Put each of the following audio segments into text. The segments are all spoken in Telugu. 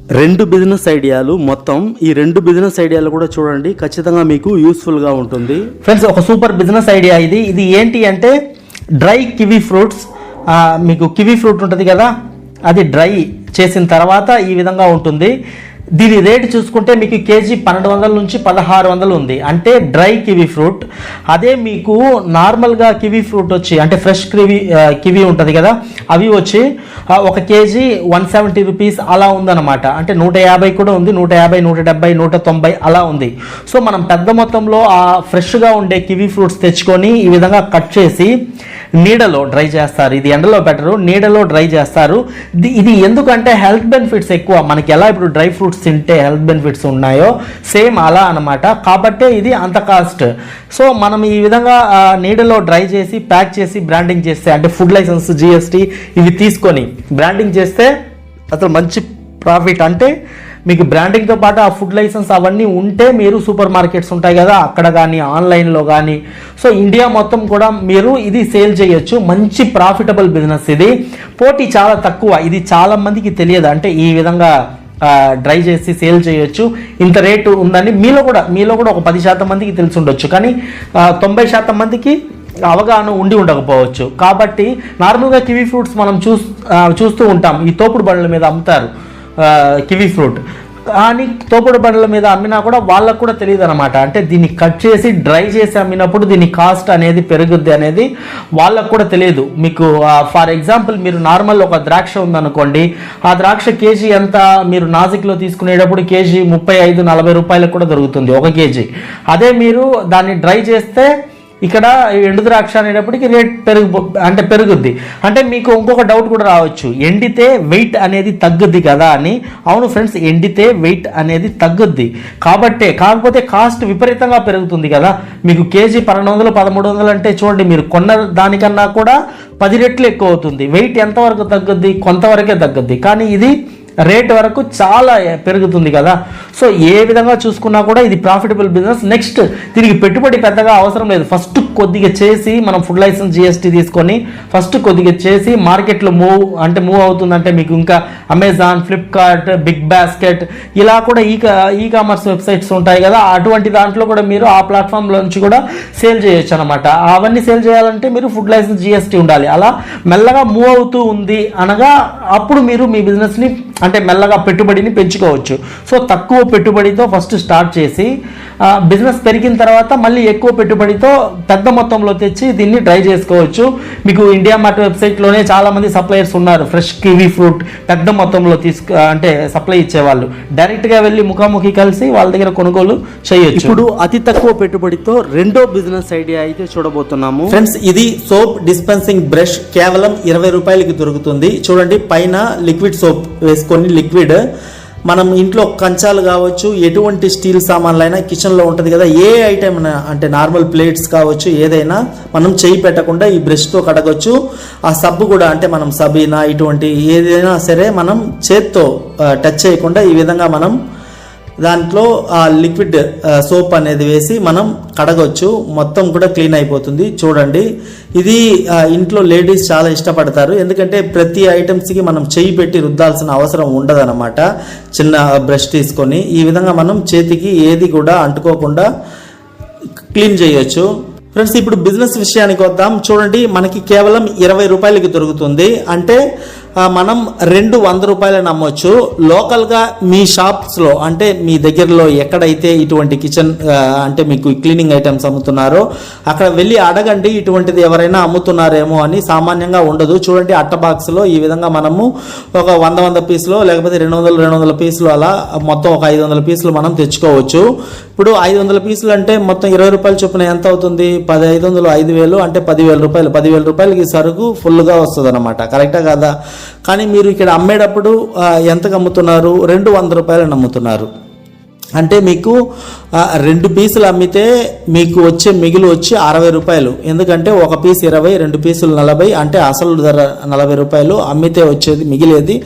రెండు బిజినెస్ ఐడియాలు మొత్తం ఈ రెండు బిజినెస్ ఐడియాలు కూడా చూడండి ఖచ్చితంగా మీకు యూస్ఫుల్గా ఉంటుంది. ఫ్రెండ్స్ ఒక సూపర్ బిజినెస్ ఐడియా ఇది. ఇది ఏంటి అంటే డ్రై కివీ ఫ్రూట్స్ మీకు కివీ ఫ్రూట్ ఉంటుంది కదా అది డ్రై చేసిన తర్వాత ఈ విధంగా ఉంటుంది. దీని రేటు చూసుకుంటే మీకు కేజీ పన్నెండు వందల నుంచి పదహారు వందలు ఉంది. అంటే డ్రై కివీ ఫ్రూట్. అదే మీకు నార్మల్గా కివీ ఫ్రూట్ వచ్చి అంటే ఫ్రెష్ కివీ కివీ ఉంటుంది కదా అవి వచ్చి ఒక కేజీ వన్ సెవెంటీ రూపీస్ అలా ఉందన్నమాట. అంటే నూట యాభై కూడా ఉంది నూట యాభై నూట డెబ్బై నూట తొంభై అలా ఉంది. సో మనం పెద్ద మొత్తంలో ఆ ఫ్రెష్గా ఉండే కివీ ఫ్రూట్స్ తెచ్చుకొని ఈ విధంగా కట్ చేసి నీడలో డ్రై చేస్తారు. ఇది ఎండలో బెటరు నీడలో డ్రై చేస్తారు. ఇది ఎందుకంటే హెల్త్ బెనిఫిట్స్ ఎక్కువ. మనకి ఎలా ఇప్పుడు డ్రై ఫ్రూట్స్ తింటే హెల్త్ బెనిఫిట్స్ ఉన్నాయో సేమ్ అలా అన్నమాట. కాబట్టే ఇది అంత కాస్ట్ సో మనం ఈ విధంగా నీడలో డ్రై చేసి ప్యాక్ చేసి బ్రాండింగ్ చేస్తే అంటే ఫుడ్ లైసెన్స్ జిఎస్టీ ఇవి తీసుకొని బ్రాండింగ్ చేస్తే అసలు మంచి ప్రాఫిట్ అంటే మీకు బ్రాండింగ్తో పాటు ఆ ఫుడ్ లైసెన్స్ అవన్నీ ఉంటే మీరు సూపర్ మార్కెట్స్ ఉంటాయి కదా అక్కడ కానీ ఆన్లైన్లో కానీ సో ఇండియా మొత్తం కూడా మీరు ఇది సేల్ చేయొచ్చు. మంచి ప్రాఫిటబుల్ బిజినెస్ ఇది. పోటీ చాలా తక్కువ. ఇది చాలా మందికి తెలియదు. అంటే ఈ విధంగా డ్రై చేసి సేల్ చేయొచ్చు. ఇంత రేటు ఉందని మీలో కూడా మీలో కూడా ఒక పది శాతం మందికి తెలిసి ఉండొచ్చు. కానీ తొంభై శాతం మందికి అవగాహన ఉండి ఉండకపోవచ్చు. కాబట్టి నార్మల్గా కివీ ఫ్రూట్స్ మనం చూస్ చూస్తూ ఉంటాం. ఈ తోపుడు బండ్ల మీద అమ్ముతారు. కివీ ఫ్రూట్ కానీ తోపుడు బండ్ల మీద అమ్మినా కూడా వాళ్ళకు కూడా తెలియదు అనమాట అంటే దీన్ని కట్ చేసి డ్రై చేసి అమ్మినప్పుడు దీని కాస్ట్ అనేది పెరుగుద్ది అనేది వాళ్ళకు కూడా తెలియదు. మీకు ఫర్ ఎగ్జాంపుల్ మీరు నార్మల్ ఒక ద్రాక్ష ఉందనుకోండి ఆ ద్రాక్ష కేజీ ఎంత మీరు నాసిక్లో తీసుకునేటప్పుడు కేజీ ముప్పై ఐదు నలభై రూపాయలకు కూడా దొరుకుతుంది ఒక కేజీ. అదే మీరు దాన్ని డ్రై చేస్తే ఇక్కడ ఎండు ద్రాక్ష అనేటప్పటికి రేట్ పెరుగు అంటే పెరుగుద్ది. అంటే మీకు ఇంకొక డౌట్ కూడా రావచ్చు. ఎండితే వెయిట్ అనేది తగ్గుద్ది కదా అని. అవును ఫ్రెండ్స్ ఎండితే వెయిట్ అనేది తగ్గుద్ది. కాబట్టే కాకపోతే కాస్ట్ విపరీతంగా పెరుగుతుంది కదా. మీకు కేజీ పన్నెండు వందలు పదమూడు వందలు అంటే చూడండి మీరు కొన్న దానికన్నా కూడా పది రెట్లు ఎక్కువ అవుతుంది. వెయిట్ ఎంతవరకు తగ్గుద్ది? కొంతవరకే తగ్గుద్ది. కానీ ఇది రేట్ వరకు చాలా పెరుగుతుంది కదా. సో ఏ విధంగా చూసుకున్నా కూడా ఇది ప్రాఫిటబుల్ బిజినెస్ నెక్స్ట్ దీనికి పెట్టుబడి పెద్దగా అవసరం లేదు. ఫస్ట్ కొద్దిగా చేసి మనం ఫుడ్ లైసెన్స్ జిఎస్టీ తీసుకొని ఫస్ట్ కొద్దిగా చేసి మార్కెట్లో మూవ్ అంటే మూవ్ అవుతుందంటే మీకు ఇంకా అమెజాన్ ఫ్లిప్కార్ట్ బిగ్ బాస్కెట్ ఇలా కూడా ఈ ఈ కామర్స్ వెబ్సైట్స్ ఉంటాయి కదా. అటువంటి దాంట్లో కూడా మీరు ఆ ప్లాట్ఫామ్లో నుంచి కూడా సేల్ చేయొచ్చు అనమాట అవన్నీ సేల్ చేయాలంటే మీరు ఫుడ్ లైసెన్స్ జిఎస్టీ ఉండాలి. అలా మెల్లగా మూవ్ అవుతూ ఉంది అనగా అప్పుడు మీరు మీ బిజినెస్ని అంటే మెల్లగా పెట్టుబడిని పెంచుకోవచ్చు. సో తక్కువ పెట్టుబడితో ఫస్ట్ స్టార్ట్ చేసి ఆ, బిజినెస్ పెరిగిన తర్వాత మళ్ళీ ఎక్కువ పెట్టుబడితో పెద్ద మొత్తంలో తెచ్చి దీన్ని ట్రై చేసుకోవచ్చు. మీకు ఇండియా మార్ట్ వెబ్సైట్లోనే చాలామంది సప్లయర్స్ ఉన్నారు. ఫ్రెష్ కివీ ఫ్రూట్ పెద్ద మొత్తంలో తీసుకు అంటే సప్లై ఇచ్చేవాళ్ళు. డైరెక్ట్గా వెళ్ళి ముఖాముఖి కలిసి వాళ్ళ దగ్గర కొనుగోలు చేయొచ్చు. ఇప్పుడు అతి తక్కువ పెట్టుబడితో రెండో బిజినెస్ ఐడియా అయితే చూడబోతున్నాము. ఫ్రెండ్స్ ఇది సోప్ డిస్పెన్సింగ్ బ్రష్ కేవలం ఇరవై రూపాయలకి దొరుకుతుంది. చూడండి పైన లిక్విడ్ సోప్ వేసుకొని లిక్విడ్ మనం ఇంట్లో కంచాలు కావచ్చు ఎటువంటి స్టీల్ సామాన్లైనా కిచెన్లో ఉంటుంది కదా ఏ ఐటెం అంటే నార్మల్ ప్లేట్స్ కావచ్చు ఏదైనా మనం చేయి పెట్టకుండా ఈ బ్రష్తో కడగొచ్చు. ఆ సబ్బు కూడా అంటే మనం సబీనా ఇటువంటి ఏదైనా సరే మనం చేత్తో టచ్ చేయకుండా ఈ విధంగా మనం దాంట్లో ఆ లిక్విడ్ సోప్ అనేది వేసి మనం కడగొచ్చు. మొత్తం కూడా క్లీన్ అయిపోతుంది. చూడండి. ఇది ఇంట్లో లేడీస్ చాలా ఇష్టపడతారు. ఎందుకంటే ప్రతి ఐటమ్స్కి మనం చేయి పెట్టి రుద్దాల్సిన అవసరం ఉండదన్నమాట. చిన్న బ్రష్ తీసుకొని ఈ విధంగా మనం చేతికి ఏది కూడా అంటుకోకుండా క్లీన్ చేయొచ్చు. ఫ్రెండ్స్ ఇప్పుడు బిజినెస్ విషయానికి వద్దాం. చూడండి మనకి కేవలం ఇరవై రూపాయలకి దొరుకుతుంది. అంటే మనం రెండు వంద రూపాయలను నమ్మొచ్చు. లోకల్గా మీ షాప్స్లో అంటే మీ దగ్గరలో ఎక్కడైతే ఇటువంటి కిచెన్ అంటే మీకు క్లీనింగ్ ఐటమ్స్ అమ్ముతున్నారో అక్కడ వెళ్ళి అడగండి ఇటువంటిది ఎవరైనా అమ్ముతున్నారేమో అని సామాన్యంగా ఉండదు. చూడండి అట్ట బాక్స్లో ఈ విధంగా మనము ఒక వంద వంద పీసులో లేకపోతే రెండు వందలు రెండు వందల పీసులు అలా మొత్తం ఒక ఐదు వందల పీసులు మనం తెచ్చుకోవచ్చు. ఇప్పుడు ఐదు వందల పీసులు అంటే మొత్తం ఇరవై రూపాయలు చొప్పున ఎంత అవుతుంది? పది ఐదు వందలు ఐదు వేలు అంటే పదివేల రూపాయలు. పదివేల రూపాయలకి సరుకు ఫుల్గా వస్తుంది అనమాట కరెక్టా కదా? కానీ మీరు ఇక్కడ అమ్మేటప్పుడు ఎంతకు అమ్ముతున్నారు? రెండు వంద రూపాయలను అమ్ముతున్నారు. అంటే మీకు రెండు పీసులు అమ్మితే మీకు వచ్చే మిగిలి వచ్చి అరవై రూపాయలు. ఎందుకంటే ఒక పీస్ ఇరవై రెండు పీసులు నలభై అంటే అసలు ధర నలభై రూపాయలు. అమ్మితే వచ్చేది మిగిలేది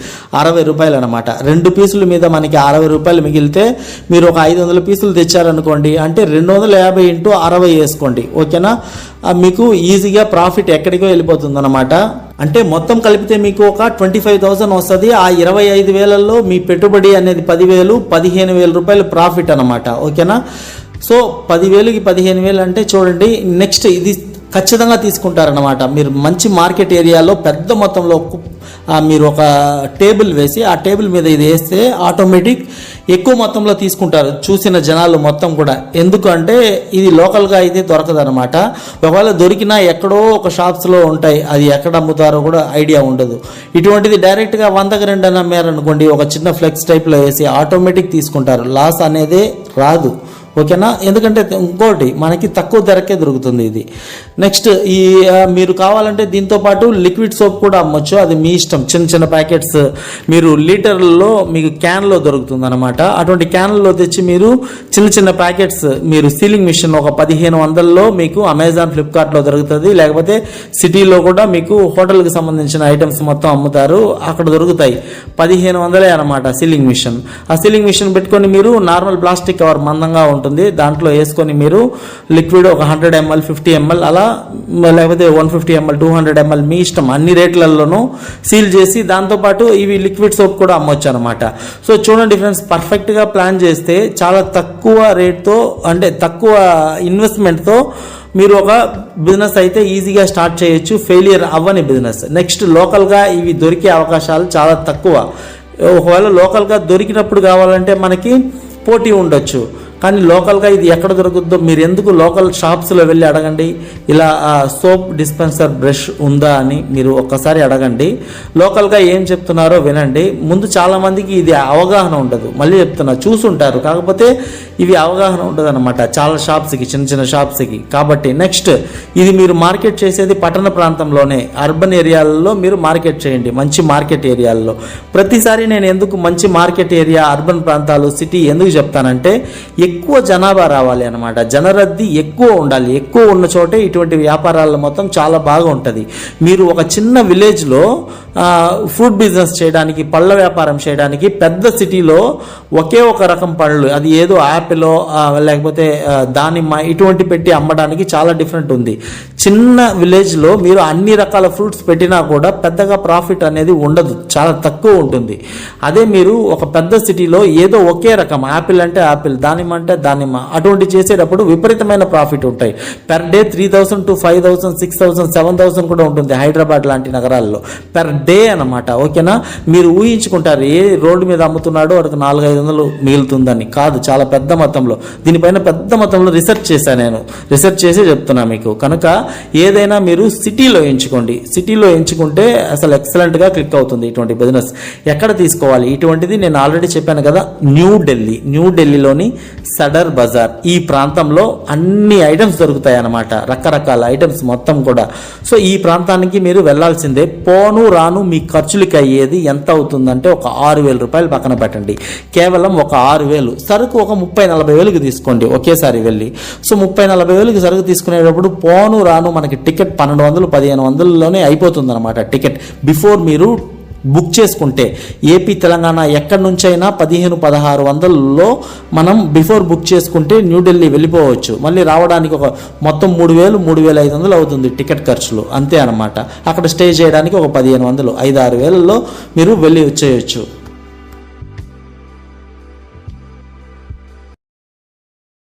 అరవై రూపాయలు అనమాట రెండు పీసుల మీద మనకి అరవై రూపాయలు మిగిలితే మీరు ఒక ఐదు వందల పీసులు తెచ్చారనుకోండి అంటే రెండు వందల యాభై ఇంటూ అరవై వేసుకోండి. ఓకేనా? మీకు ఈజీగా ప్రాఫిట్ ఎక్కడికో వెళ్ళిపోతుంది అనమాట అంటే మొత్తం కలిపితే మీకు ఒక ట్వంటీ ఫైవ్ థౌసండ్ వస్తుంది. ఆ ఇరవై ఐదు వేలలో మీ పెట్టుబడి అనేది పదివేలు పదిహేను వేల రూపాయలు ప్రాఫిట్ అనమాట ఓకేనా? సో పదివేలుకి పదిహేను వేలు అంటే చూడండి నెక్స్ట్ ఇది ఖచ్చితంగా తీసుకుంటారనమాట మీరు మంచి మార్కెట్ ఏరియాలో పెద్ద మొత్తంలో మీరు ఒక టేబుల్ వేసి ఆ టేబుల్ మీద ఇది వేస్తే ఆటోమేటిక్ ఎక్కువ మొత్తంలో తీసుకుంటారు చూసిన జనాలు మొత్తం కూడా. ఎందుకంటే ఇది లోకల్గా అయితే దొరకదు అనమాట ఒకవేళ దొరికినా ఎక్కడో ఒక షాప్స్లో ఉంటాయి. అది ఎక్కడ అమ్ముతారో కూడా ఐడియా ఉండదు. ఇటువంటిది డైరెక్ట్గా వందకి రెండు అని అమ్మారనుకోండి ఒక చిన్న ఫ్లెక్స్ టైప్లో వేసి ఆటోమేటిక్ తీసుకుంటారు. లాస్ అనేది రాదు. ఓకేనా? ఎందుకంటే ఇంకోటి మనకి తక్కువ ధరకే దొరుకుతుంది ఇది. నెక్స్ట్ ఈ మీరు కావాలంటే దీంతో పాటు లిక్విడ్ సోప్ కూడా అమ్మొచ్చు. అది మీ ఇష్టం. చిన్న చిన్న ప్యాకెట్స్ మీరు లీటర్లో మీకు క్యాన్లో దొరుకుతుంది అనమాట అటువంటి క్యాన్లో తెచ్చి మీరు చిన్న చిన్న ప్యాకెట్స్ మీరు సీలింగ్ మిషన్ ఒక పదిహేను వందల్లో మీకు అమెజాన్ ఫ్లిప్కార్ట్లో దొరుకుతుంది. లేకపోతే సిటీలో కూడా మీకు హోటల్కి సంబంధించిన ఐటమ్స్ మొత్తం అమ్ముతారు. అక్కడ దొరుకుతాయి. పదిహేను వందలే అనమాట సీలింగ్ మిషన్. ఆ సీలింగ్ మిషన్ పెట్టుకొని మీరు నార్మల్ ప్లాస్టిక్ కవర్ మందంగా ఉంటుంది ఉంటుంది దాంట్లో వేసుకొని మీరు లిక్విడ్ ఒక హండ్రెడ్ ఎంఎల్ ఫిఫ్టీ ఎంఎల్ అలా లేకపోతే one fifty ML two hundred ML మీ ఇష్టం. అన్ని రేట్లలోనూ సీల్ చేసి దాంతోపాటు ఇవి లిక్విడ్ సోప్ కూడా అమ్మొచ్చు అనమాట సో చూడండి ఫ్రెండ్స్ పర్ఫెక్ట్గా ప్లాన్ చేస్తే చాలా తక్కువ రేట్తో అంటే తక్కువ ఇన్వెస్ట్మెంట్తో మీరు ఒక బిజినెస్ అయితే ఈజీగా స్టార్ట్ చేయొచ్చు. ఫెయిలియర్ అవ్వని బిజినెస్. నెక్స్ట్ లోకల్గా ఇవి దొరికే అవకాశాలు చాలా తక్కువ. ఒకవేళ లోకల్గా దొరికినప్పుడు కావాలంటే మనకి పోటీ ఉండొచ్చు. కానీ లోకల్గా ఇది ఎక్కడ దొరుకుతుందో మీరు ఎందుకు లోకల్ షాప్స్లో వెళ్ళి అడగండి? ఇలా సోప్ డిస్పెన్సర్ బ్రష్ ఉందా అని మీరు ఒక్కసారి అడగండి. లోకల్గా ఏం చెప్తున్నారో వినండి. ముందు చాలామందికి ఇది అవగాహన ఉండదు. మళ్ళీ చెప్తున్నా చూసుంటారు. కాకపోతే ఇవి అవగాహన ఉండదు అనమాట చాలా షాప్స్కి చిన్న చిన్న షాప్స్కి. కాబట్టి నెక్స్ట్ ఇది మీరు మార్కెట్ చేసేది పట్టణ ప్రాంతంలోనే అర్బన్ ఏరియాలలో మీరు మార్కెట్ చేయండి. మంచి మార్కెట్ ఏరియాల్లో. ప్రతిసారి నేను ఎందుకు మంచి మార్కెట్ ఏరియా అర్బన్ ప్రాంతాలు సిటీ ఎందుకు చెప్తానంటే ఎక్కువ జనాభా రావాలి అనమాట జనరద్దీ ఎక్కువ ఉండాలి. ఎక్కువ ఉన్న చోటే ఇటువంటి వ్యాపారాలు మొత్తం చాలా బాగా ఉంటుంది. మీరు ఒక చిన్న విలేజ్లో ఫ్రూట్ బిజినెస్ చేయడానికి పళ్ళ వ్యాపారం చేయడానికి పెద్ద సిటీలో ఒకే ఒక రకం పళ్ళు. అది ఏదో యాపిల్ లేకపోతే దానిమ్మ ఇటువంటి పెట్టి అమ్మడానికి చాలా డిఫరెంట్ ఉంది. చిన్న విలేజ్లో మీరు అన్ని రకాల ఫ్రూట్స్ పెట్టినా కూడా పెద్దగా ప్రాఫిట్ అనేది ఉండదు. చాలా తక్కువ ఉంటుంది. అదే మీరు ఒక పెద్ద సిటీలో ఏదో ఒకే రకం యాపిల్ అంటే యాపిల్ దానిమ్మ అంటే దానిమ్మ అటువంటి చేసేటప్పుడు విపరీతమైన ప్రాఫిట్ ఉంటాయి. Per day three thousand to five thousand six thousand seven thousand కూడా ఉంటుంది హైదరాబాద్ లాంటి నగరాల్లో. పెర్ డే అనమాట ఓకేనా? మీరు ఊహించుకుంటారు ఏ రోడ్డు మీద అమ్ముతున్నాడో వాడికి నాలుగు ఐదు వందలు మిగులుతుందని. కాదు చాలా పెద్ద మొత్తంలో దీనిపైన పెద్ద మొత్తంలో రీసెర్చ్ చేశాను నేను. రీసెర్చ్ చేసి చెప్తున్నా మీకు. కనుక ఏదైనా మీరు సిటీలో ఎంచుకోండి. సిటీలో ఎంచుకుంటే అసలు ఎక్సలెంట్గా క్లిక్ అవుతుంది ఇటువంటి బిజినెస్ ఎక్కడ తీసుకోవాలి? ఇటువంటిది నేను ఆల్రెడీ చెప్పాను కదా న్యూ ఢిల్లీ న్యూ ఢిల్లీలోని సడర్ బజార్ ఈ ప్రాంతంలో అన్ని ఐటమ్స్ దొరుకుతాయి అన్నమాట. రకరకాల ఐటమ్స్ మొత్తం కూడా. సో ఈ ప్రాంతానికి మీరు వెళ్ళాల్సిందే పోను రాను మీ ఖర్చులకి అయ్యేది ఎంత అవుతుందంటే ఒక ఆరు వేల రూపాయలు పక్కన పెట్టండి. కేవలం ఒక ఆరు వేలు. సరుకు ఒక ముప్పై నలభై వేలకు తీసుకోండి. ఒకేసారి వెళ్ళి. సో ముప్పై నలభై వేలకు సరుకు తీసుకునేటప్పుడు పోను రాను మనకి టికెట్ పన్నెండు వందలు పదిహేను వందలలోనే అయిపోతుంది అనమాట టికెట్. బిఫోర్ మీరు బుక్ చేసుకుంటే ఏపీ తెలంగాణ ఎక్కడి నుంచైనా పదిహేను పదహారు వందలలో మనం బిఫోర్ బుక్ చేసుకుంటే న్యూఢిల్లీ వెళ్ళిపోవచ్చు. మళ్ళీ రావడానికి ఒక మొత్తం మూడు వేలు మూడు వేల ఐదు వందలు అవుతుంది టికెట్ ఖర్చులు. అంతే అనమాట అక్కడ స్టే చేయడానికి ఒక పదిహేను వందలు ఐదు ఆరు వేలలో మీరు వెళ్ళి వచ్చేయచ్చు.